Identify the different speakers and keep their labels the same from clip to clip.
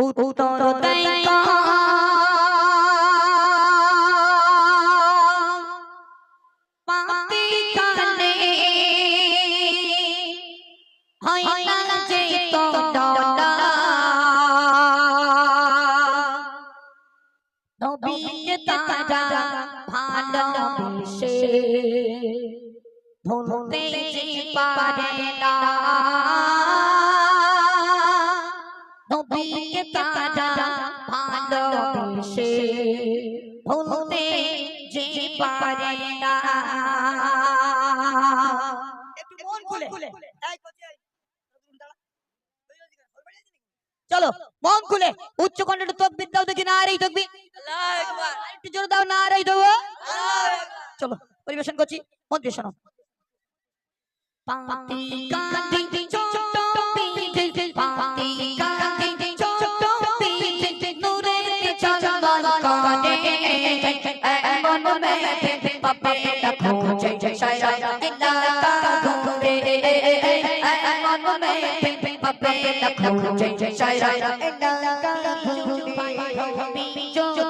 Speaker 1: উত্তর তাই পাতি কালে হয় না যে তোটা নবীকে তারা ভালোবেসে ভুলতে যে পারে না নবীকে তারা ভুলতে যে পারে না চলো মন খুলে উচ্চ কণ্ঠে তকবির দাও দেখি না রে তকবি জোর দাও না রে দেবো চলো পরিবেশন করছি মন দিয়ে শোনো পাতি কাটি बैठे पापा बेटा खोजे शायद इलाका घूमे मन बैठे पापा बेटा खोजे शायद
Speaker 2: इलाका
Speaker 1: घूमे जो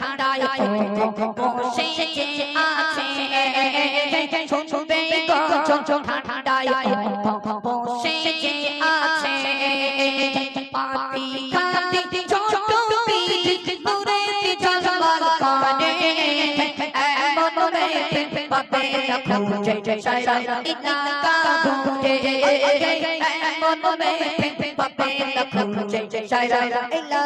Speaker 1: ঠান্ডায় বসেছে আছে, শুনবে ঠান্ডায় বসেছে আছে পাতি কাতি ছোট পিঠ দূরে জলবাল কানে। এমন রে পাপে খুঁজে সারা ইনা খুঁজে এমন রে পাপে খুঁজে সারা
Speaker 2: ইলা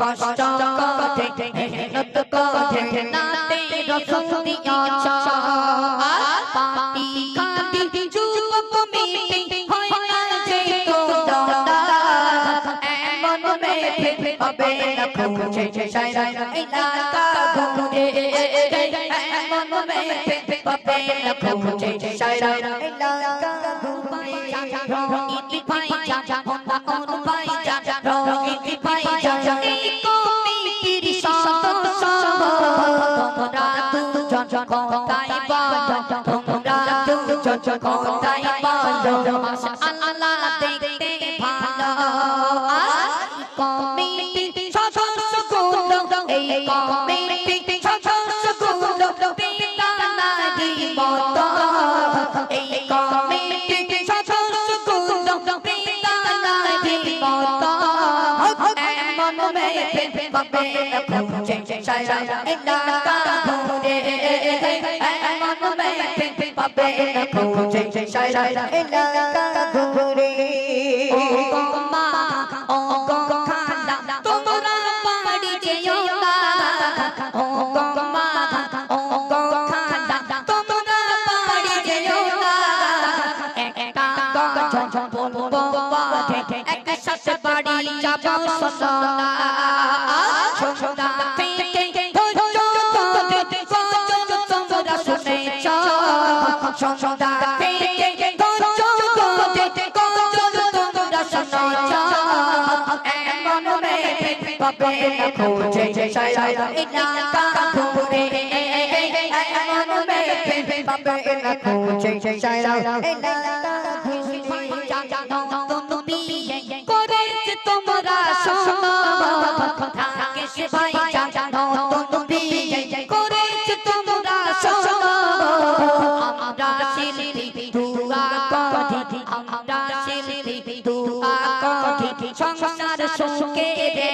Speaker 1: কষ্ট কথে হেনত কথে নাতে রসতি আচা পাতি কাটি যুবক মিটে হয় না যে তো দাদা এমন মেঘে হবে না
Speaker 2: খুঁজে সারা
Speaker 1: এলাকা ঘুরে পাপে লখো মুঝে সারা
Speaker 2: এলাকা ঘুমাই
Speaker 1: যা রোগী পাই যা যা হন্তা অনু পাই যা যা রোগী পাই যা যা এই কমি তিরি শত সব তোমরা দুজন কোথায় বাদ তোমরা দুজন কোথায় বাদ মাশাআল্লাহ দেখতে ভালো আর কমিটি সদস্যগুলো এই কমিটি में फिर बम्बे पहुंचे शायद इलाका घूमे मन में फिर बम्बे पहुंचे शायद
Speaker 2: इलाका घूमे
Speaker 1: Boom, boom, boom. সাথে বাড়ি যাব সদা সদা থেকে ধরো তোমরা তোমরা শুনেছ সদা থেকে ধরো তোমরা তোমরা শুনেছ এমন মে পাবে না খোঁজে চাই না কাকুরে এমন মে পাবে
Speaker 2: না খোঁজে চাই না
Speaker 1: ভাই জানো তুমি করেছে তোমরা শোনো আমরা শিল্পী দুয়া করি আমরা শিল্পী দুয়া করি সংসার সুখে রে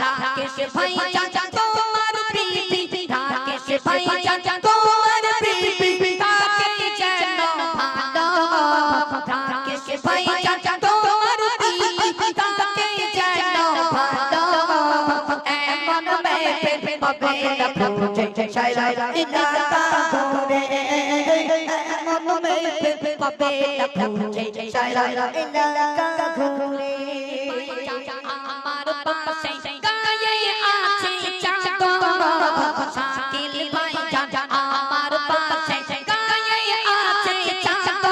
Speaker 1: থাকে ভাই পাবে না খুঁজে সারা ইলাকা ঘুরে এমন পাবে না খুঁজে সারা
Speaker 2: ইলাকা ঘুরে
Speaker 1: আমার পাশে গায়ে আছে চাঁদ শাকিল ভাই জান আমার পাশে গায়ে আছে চাঁদ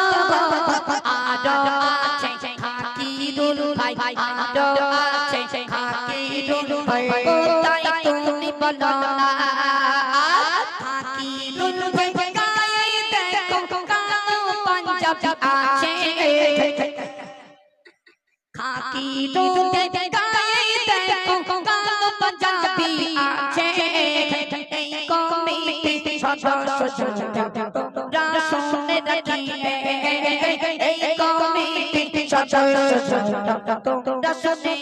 Speaker 1: আরও আছে খাকিরুল ভাই আরও আছে খাকিরুল ভাই। বলো না খাকি দুধে গায়ে দেখো কালো পাঞ্জাবি আছে এই কমিটি সদস্য। তোমরা শুনে রাখিবে এই কমিটি সদস্য। তোমরা শুনে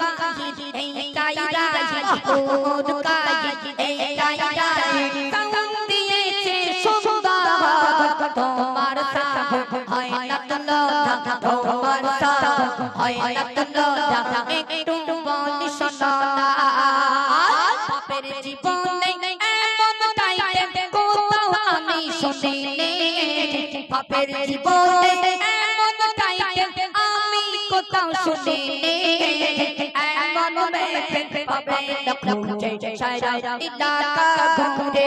Speaker 1: কাহি এই কাইরা ওদ কাহি এই কাইরা সাউন্ড দিয়েছে সুন্দর তোমার সাহ হয় না তুলো তোমার সাহ হয় না তুলো একটু বলি শোনো বাপের জীবনে এমন টাইপে কোথাও আমি শুনিনি বাপের জীবনে এমন টাইপে আমি কোথাও শুনিনি। এমন মেয়ে পাবে খুঁজে সারা ইলাকা ঘুরে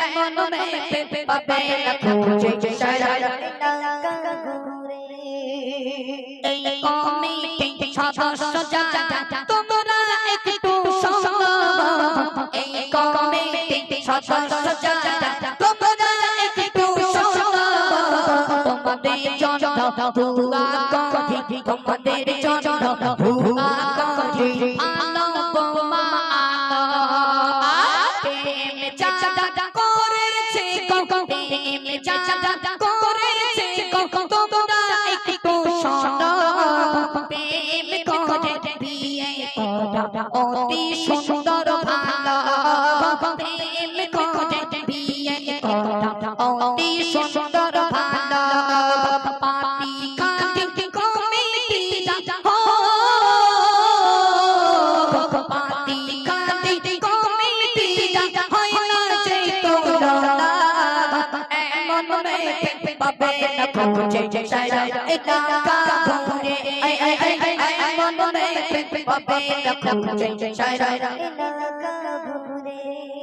Speaker 1: এমন মেয়ে পাবে খুঁজে সারা
Speaker 2: ইলাকা ঘুরে
Speaker 1: এই কমিটি সদস্য যারা তোমরা একটু শোনো এই কমিটি সদস্য যারা তোমরা একটু শোনো তোমাদের জন্য দুয়া করি তোমাদের জন্য দুয়া করি আলো বোমা অতি সুন্দর ভালো। প্রেম করে বিয়ে অতি সুন্দর মেয়ে পাবে না খুঁজে সারা এলাকা ঘুরে এমন মেয়ে পাবে না খুঁজে সারা
Speaker 2: ইলাকা ঘুরে